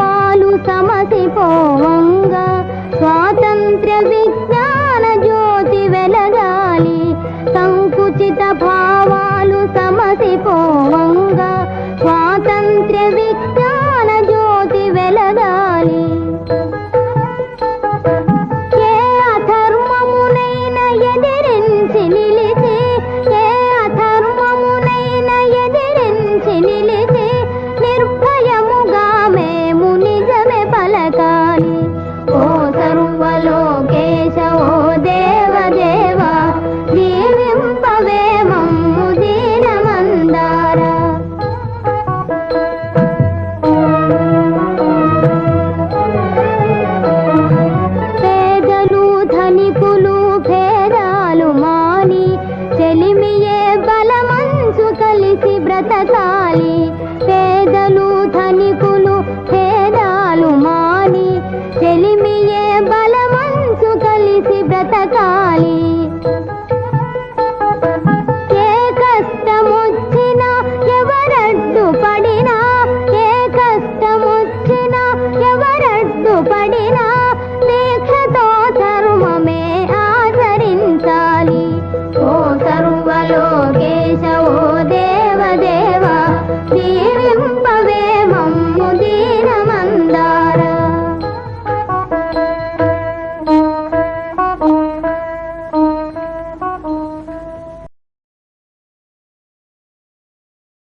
భావాలు సమసిపోవంగా. స్వాతంత్ర్య విజ్ఞాన జ్యోతి వెలగాలి. సంకుచిత భావాలు సమసిపో తాలి